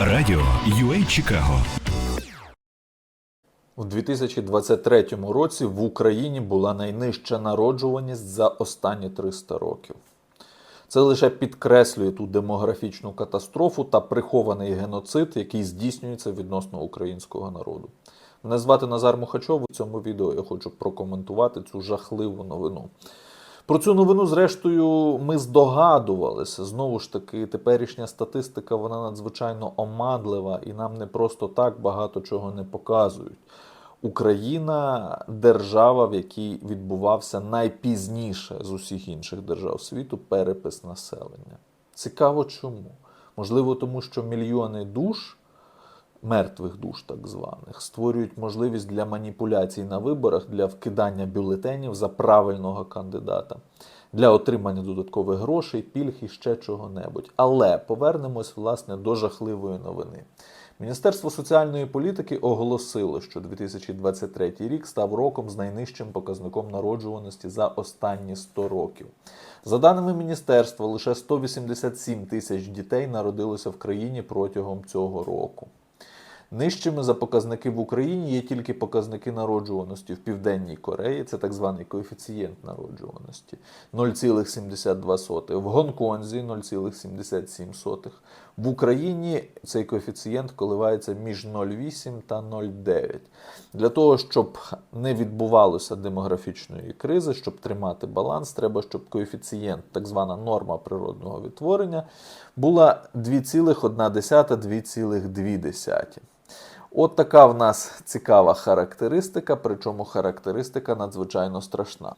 Радіо UA Чикаго У 2023 році в Україні була найнижча народжуваність за останні 300 років. Це лише підкреслює ту демографічну катастрофу та прихований геноцид, який здійснюється відносно українського народу. Мене звати Назар Мухачов. У цьому відео я хочу прокоментувати цю жахливу новину. Про цю новину, зрештою, ми здогадувалися. Знову ж таки, теперішня статистика вона надзвичайно омадлива і нам не просто так багато чого не показують. Україна держава, в якій відбувався найпізніше з усіх інших держав світу перепис населення. Цікаво чому? Можливо, тому що мільйони душ, мертвих душ так званих, створюють можливість для маніпуляцій на виборах, для вкидання бюлетенів за правильного кандидата, для отримання додаткових грошей, пільг і ще чого-небудь. Але повернемось власне до жахливої новини. Міністерство соціальної політики оголосило, що 2023 рік став роком з найнижчим показником народжуваності за останні 100 років. За даними міністерства, лише 187 тисяч дітей народилося в країні протягом цього року. Нижчими за показники в Україні є тільки показники народжуваності. В Південній Кореї, це так званий коефіцієнт народжуваності. 0,72, в Гонконзі 0,77. В Україні цей коефіцієнт коливається між 0,8 та 0,9. Для того, щоб не відбувалося демографічної кризи, щоб тримати баланс, треба, щоб коефіцієнт, так звана норма природного відтворення, була 2,1-2,2. От така в нас цікава характеристика, причому характеристика надзвичайно страшна.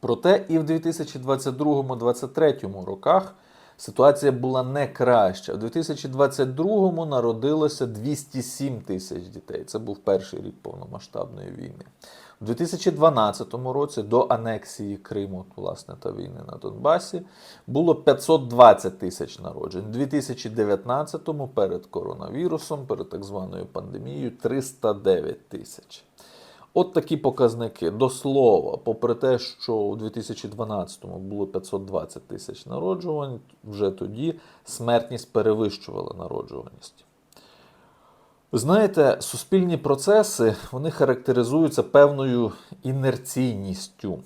Проте і в 2022-2023 роках ситуація була не краща. У 2022-му народилося 207 тисяч дітей. Це був перший рік повномасштабної війни. У 2012 році до анексії Криму, власне, та війни на Донбасі, було 520 тисяч народжень. У 2019 перед коронавірусом, перед так званою пандемією, 309 тисяч. От такі показники. До слова, попри те, що у 2012-му було 520 тисяч народжувань, вже тоді смертність перевищувала народжуваність. Знаєте, суспільні процеси вони характеризуються певною інерційністю.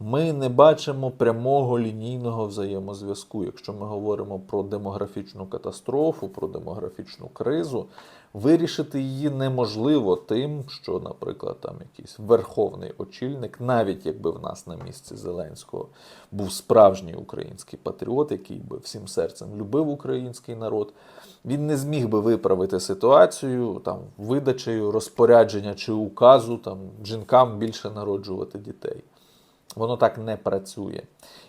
Ми не бачимо прямого лінійного взаємозв'язку. Якщо ми говоримо про демографічну катастрофу, про демографічну кризу, вирішити її неможливо тим, що, наприклад, там якийсь верховний очільник, навіть якби в нас на місці Зеленського був справжній український патріот, який би всім серцем любив український народ, він не зміг би виправити ситуацію там видачею розпорядження чи указу там жінкам більше народжувати дітей. Воно так не працює.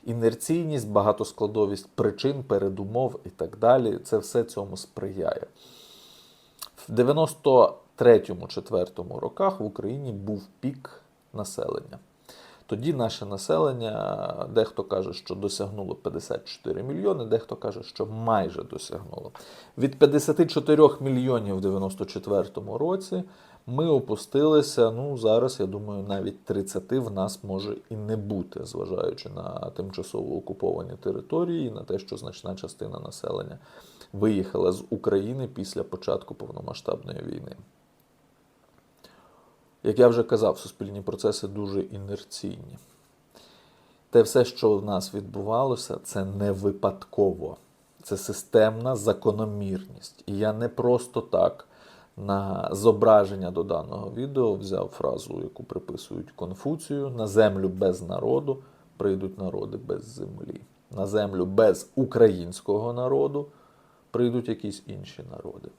Інерційність, багатоскладовість причин, передумов і так далі це все цьому сприяє. В 93-4 роках в Україні був пік населення. Тоді наше населення, дехто каже, що досягнуло 54 мільйони, дехто каже, що майже досягнуло. Від 54 мільйонів в 94-му році ми опустилися. Ну, зараз, я думаю, навіть 30 в нас може і не бути, зважаючи на тимчасово окуповані території на те, що значна частина населення виїхала з України після початку повномасштабної війни. Як я вже казав, суспільні процеси дуже інерційні. Те все, що в нас відбувалося, це не випадково. Це системна закономірність. І я не просто так на зображення до даного відео взяв фразу, яку приписують Конфуцію: на землю без народу прийдуть народи без землі. На землю без українського народу прийдуть якісь інші народи.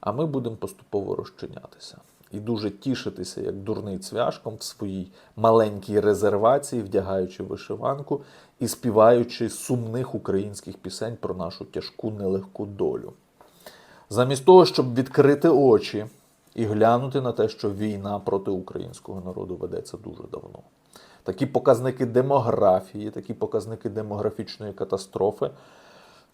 А ми будемо поступово розчинятися і дуже тішитися, як дурний цвяшком в своїй маленькій резервації, вдягаючи вишиванку і співаючи сумних українських пісень про нашу тяжку нелегку долю. Замість того, щоб відкрити очі і глянути на те, що війна проти українського народу ведеться дуже давно. Такі показники демографії, такі показники демографічної катастрофи.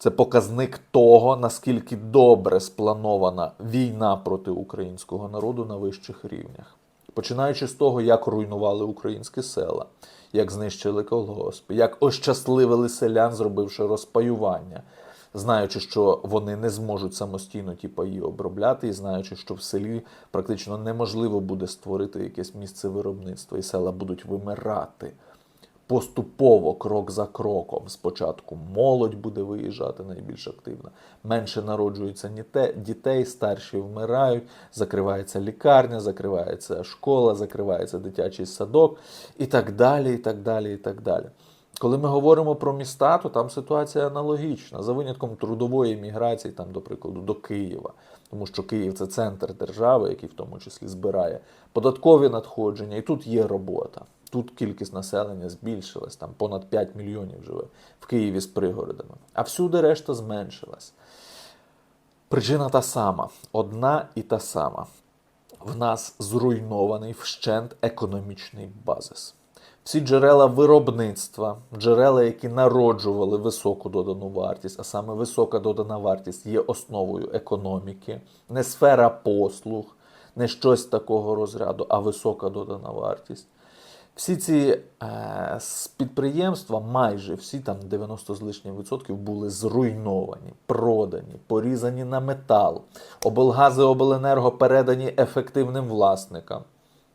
Це показник того, наскільки добре спланована війна проти українського народу на вищих рівнях. Починаючи з того, як руйнували українські села, як знищили колгоспи, як ощасливили селян, зробивши розпаювання, знаючи, що вони не зможуть самостійно ті паї обробляти, і знаючи, що в селі практично неможливо буде створити якесь місце виробництва, і села будуть вимирати поступово, крок за кроком. Спочатку молодь буде виїжджати найбільш активно, менше народжується дітей, старші вмирають, закривається лікарня, закривається школа, закривається дитячий садок і так далі. і так далі, і так далі. Коли ми говоримо про міста, то там ситуація аналогічна, за винятком трудової міграції, там, до прикладу, до Києва. Тому що Київ це центр держави, який в тому числі збирає податкові надходження, і тут є робота. Тут кількість населення збільшилась, там понад 5 мільйонів живе в Києві з пригородами. А всюди решта зменшилась. Причина та сама, одна і та сама. В нас зруйнований вщент економічний базис. Всі джерела виробництва, джерела, які народжували високу додану вартість, а саме висока додана вартість є основою економіки, не сфера послуг, не щось такого розряду, а висока додана вартість. Всі ці е, підприємства, майже всі там 90 з лишнім відсотків, були зруйновані, продані, порізані на метал. Облгази обленерго передані ефективним власникам.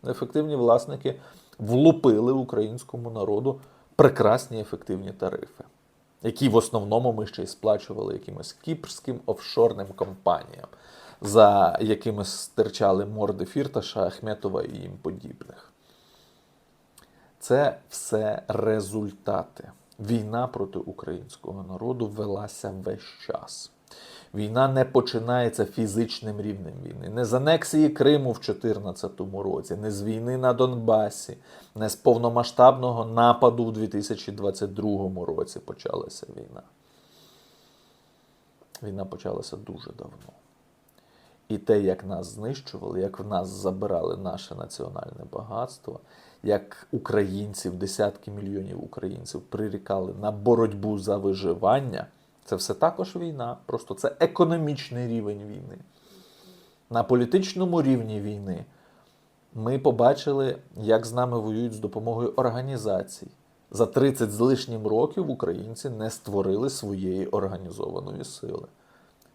Ефективні власники влупили українському народу прекрасні ефективні тарифи, які в основному ми ще й сплачували якимось кіпрським офшорним компаніям, за якими стирчали морди Фірташа, Ахметова і їм подібних. Це все результати. Війна проти українського народу велася весь час. Війна не починається фізичним рівнем війни, не з анексії Криму в 2014 році, не з війни на Донбасі, не з повномасштабного нападу в 2022 році почалася війна. Війна почалася дуже давно. І те, як нас знищували, як в нас забирали наше національне багатство, як українців, десятки мільйонів українців прирікали на боротьбу за виживання, це все також війна. Просто це економічний рівень війни. На політичному рівні війни ми побачили, як з нами воюють з допомогою організацій. За 30 з лишнім років українці не створили своєї організованої сили.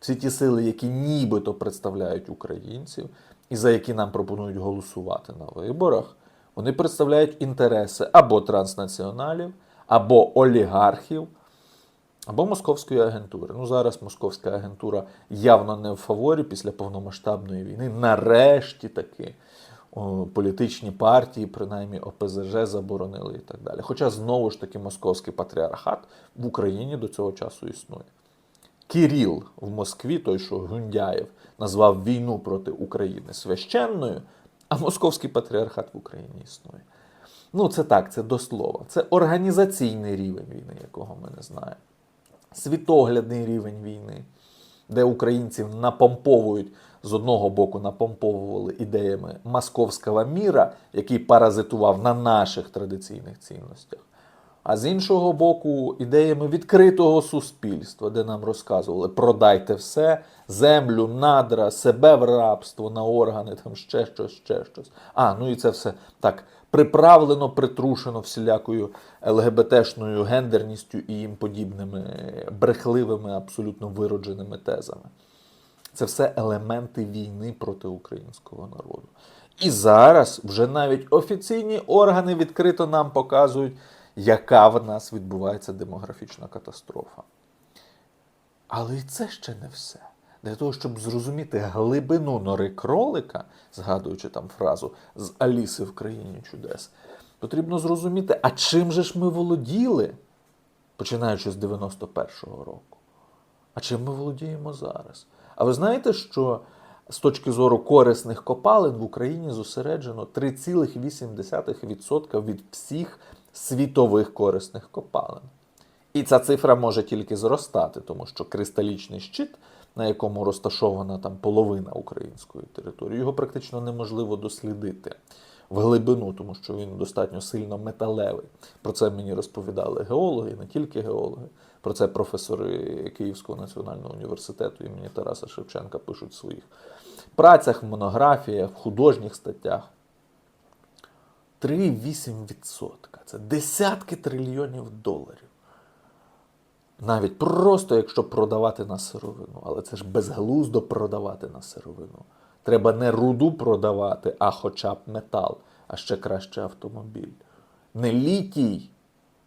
Всі ті сили, які нібито представляють українців, і за які нам пропонують голосувати на виборах, вони представляють інтереси або транснаціоналів, або олігархів, або московської агентури. Ну зараз московська агентура явно не в фаворі після повномасштабної війни. Нарешті таки політичні партії, принаймні ОПЗЖ, заборонили і так далі. Хоча знову ж таки московський патріархат в Україні до цього часу існує. Кіріл в Москві, той, що Гундяєв, назвав війну проти України священною, а московський патріархат в Україні існує. Ну, це так, це до слова. Це організаційний рівень війни, якого ми не знаємо. Світоглядний рівень війни, де українців напомповують з одного боку, напомповували ідеями московського міра, який паразитував на наших традиційних цінностях. А з іншого боку, ідеями відкритого суспільства, де нам розказували, продайте все, землю, надра, себе в рабство, на органи, там ще щось, ще щось. А, ну і це все так приправлено, притрушено всілякою ЛГБТшною гендерністю і їм подібними брехливими, абсолютно виродженими тезами. Це все елементи війни проти українського народу. І зараз вже навіть офіційні органи відкрито нам показують, яка в нас відбувається демографічна катастрофа. Але і це ще не все. Для того, щоб зрозуміти глибину нори кролика, згадуючи там фразу з Аліси в країні чудес, потрібно зрозуміти, а чим же ж ми володіли, починаючи з 91-го року. А чим ми володіємо зараз? А ви знаєте, що з точки зору корисних копалин в Україні зосереджено 3,8% від всіх світових корисних копалин. І ця цифра може тільки зростати, тому що кристалічний щит, на якому розташована там половина української території, його практично неможливо дослідити в глибину, тому що він достатньо сильно металевий. Про це мені розповідали геологи, не тільки геологи. Про це професори Київського національного університету імені Тараса Шевченка пишуть в своїх працях, монографіях, в художніх статтях. 3,8%. Це десятки трильйонів доларів. Навіть просто якщо продавати на сировину, але це ж безглуздо продавати на сировину. Треба не руду продавати, а хоча б метал, а ще краще автомобіль. Не літій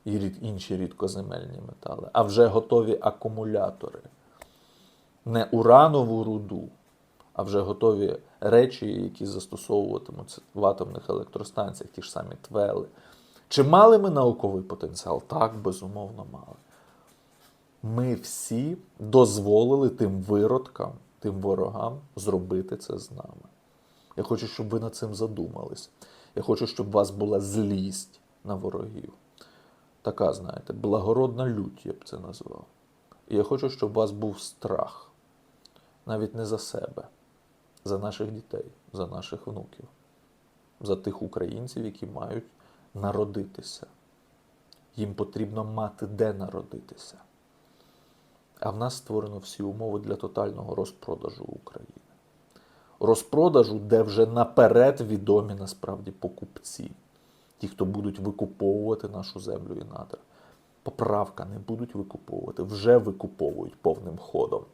і інші рідкоземельні метали, а вже готові акумулятори. Не уранову руду, а вже готові речі, які застосовуватимуться в атомних електростанціях, ті ж самі твели. Чи мали ми науковий потенціал? Так, безумовно, мали. Ми всі дозволили тим виродкам, тим ворогам зробити це з нами. Я хочу, щоб ви над цим задумались. Я хочу, щоб у вас була злість на ворогів. Така, знаєте, благородна лють, я б це назвав. І я хочу, щоб у вас був страх. Навіть не за себе, за наших дітей, за наших внуків, за тих українців, які мають народитися. Їм потрібно мати де народитися. А в нас створено всі умови для тотального розпродажу України. Розпродажу, де вже наперед відомі насправді покупці, ті, хто будуть викуповувати нашу землю і надра. Поправка не будуть викуповувати, вже викуповують повним ходом,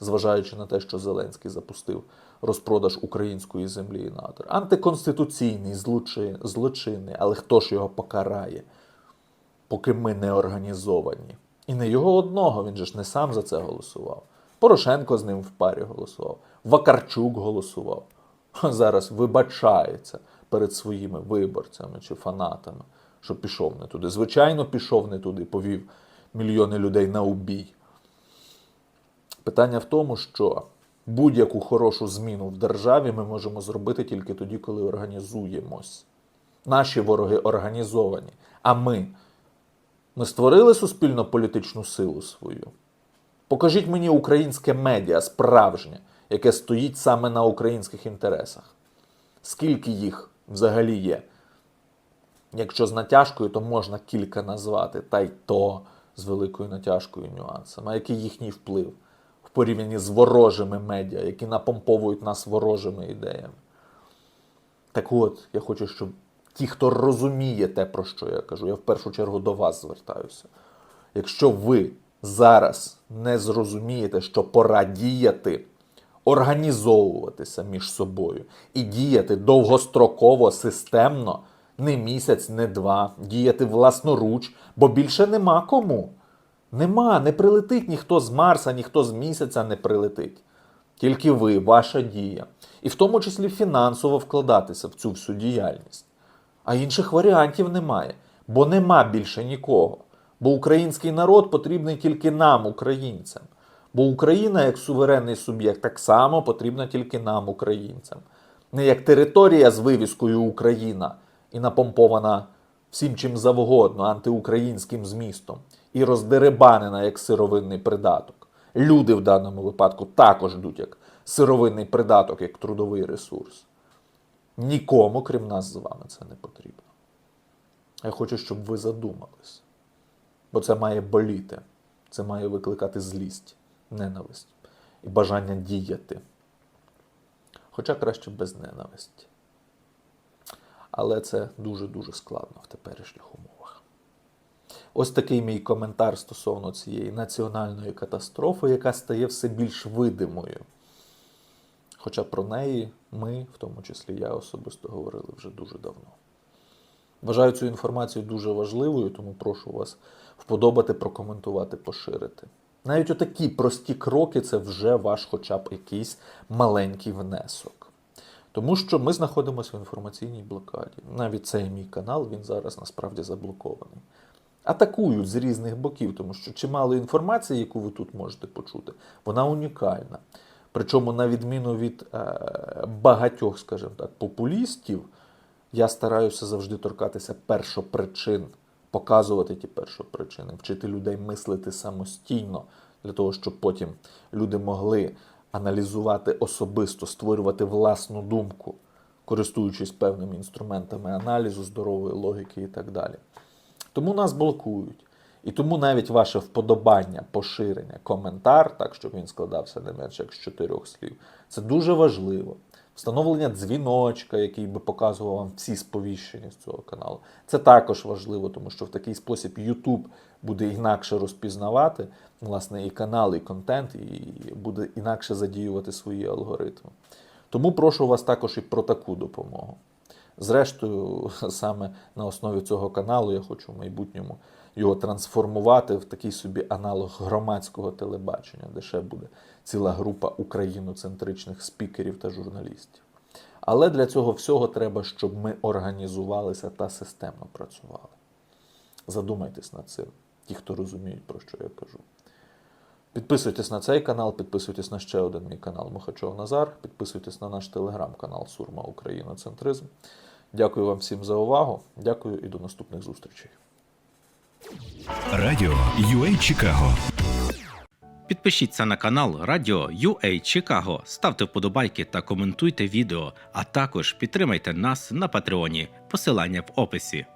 зважаючи на те, що Зеленський запустив розпродаж української землі і надр. Антиконституційний, злочин, злочинний, але хто ж його покарає? поки ми не організовані. І не його одного, він же ж не сам за це голосував. Порошенко з ним в парі голосував, Вакарчук голосував. Зараз вибачається перед своїми виборцями чи фанатами, що пішов не туди. Звичайно, пішов не туди, повів мільйони людей на убій. Питання в тому, що будь-яку хорошу зміну в державі ми можемо зробити тільки тоді, коли організуємось. Наші вороги організовані, а ми. Ми створили суспільно-політичну силу свою. Покажіть мені українське медіа справжнє, яке стоїть саме на українських інтересах. Скільки їх взагалі є? Якщо з натяжкою, то можна кілька назвати, та й то з великою натяжкою нюансами. А який їхній вплив порівнянні з ворожими медіа, які напомповують нас ворожими ідеями? Так от, я хочу, щоб ті, хто розуміє те, про що я кажу, я в першу чергу до вас звертаюся. Якщо ви зараз не зрозумієте, що пора діяти, організовуватися між собою і діяти довгостроково, системно, не місяць, не два, діяти власноруч, бо більше нема кому. Нема, не прилетить ніхто з Марса, ніхто з місяця не прилетить. Тільки ви, ваша дія. І в тому числі фінансово вкладатися в цю всю діяльність. А інших варіантів немає, бо нема більше нікого. Бо український народ потрібний тільки нам, українцям. Бо Україна, як суверенний суб'єкт, так само потрібна тільки нам, українцям. Не як територія з вивіскою Україна і напомпована всім чим завгодно, антиукраїнським змістом, і роздеребанена як сировинний придаток. Люди в даному випадку також йдуть як сировинний придаток, як трудовий ресурс. Нікому, крім нас з вами, це не потрібно. Я хочу, щоб ви задумались. Бо це має боліти, це має викликати злість, ненависть і бажання діяти. Хоча краще без ненависті. Але це дуже-дуже складно в теперішніх умовах. Ось такий мій коментар стосовно цієї національної катастрофи, яка стає все більш видимою. Хоча про неї ми, в тому числі я особисто, говорили вже дуже давно. Вважаю цю інформацію дуже важливою, тому прошу вас вподобати, прокоментувати, поширити. Навіть отакі прості кроки це вже ваш хоча б якийсь маленький внесок. Тому що ми знаходимося в інформаційній блокаді. Навіть цей мій канал він зараз насправді заблокований. Атакують з різних боків, тому що чимало інформації, яку ви тут можете почути, вона унікальна. Причому, на відміну від е, багатьох, скажімо так, популістів, я стараюся завжди торкатися першопричин, показувати ті першопричини, вчити людей мислити самостійно, для того, щоб потім люди могли аналізувати особисто, створювати власну думку, користуючись певними інструментами аналізу, здорової логіки і так далі. Тому нас блокують. І тому навіть ваше вподобання, поширення, коментар, так щоб він складався не менше як з чотирьох слів, це дуже важливо. встановлення дзвіночка, який би показував вам всі сповіщення з цього каналу. Це також важливо, тому що в такий спосіб YouTube буде інакше розпізнавати власне і канал, і контент, і буде інакше задіювати свої алгоритми. Тому прошу вас також і про таку допомогу. Зрештою, саме на основі цього каналу я хочу в майбутньому його трансформувати в такий собі аналог громадського телебачення, де ще буде ціла група україноцентричних спікерів та журналістів. Але для цього всього треба, щоб ми організувалися та системно працювали. Задумайтесь над цим, ті, хто розуміють, про що я кажу. Підписуйтесь на цей канал, підписуйтесь на ще один мій канал Мухачов Назар, підписуйтесь на наш телеграм-канал Сурма Україноцентризм. Дякую вам всім за увагу. Дякую і до наступних зустрічей. Радіо UA Чикаго. Підпишіться на канал Радіо UA Чикаго, ставте вподобайки та коментуйте відео, а також підтримайте нас на Патреоні. Посилання в описі.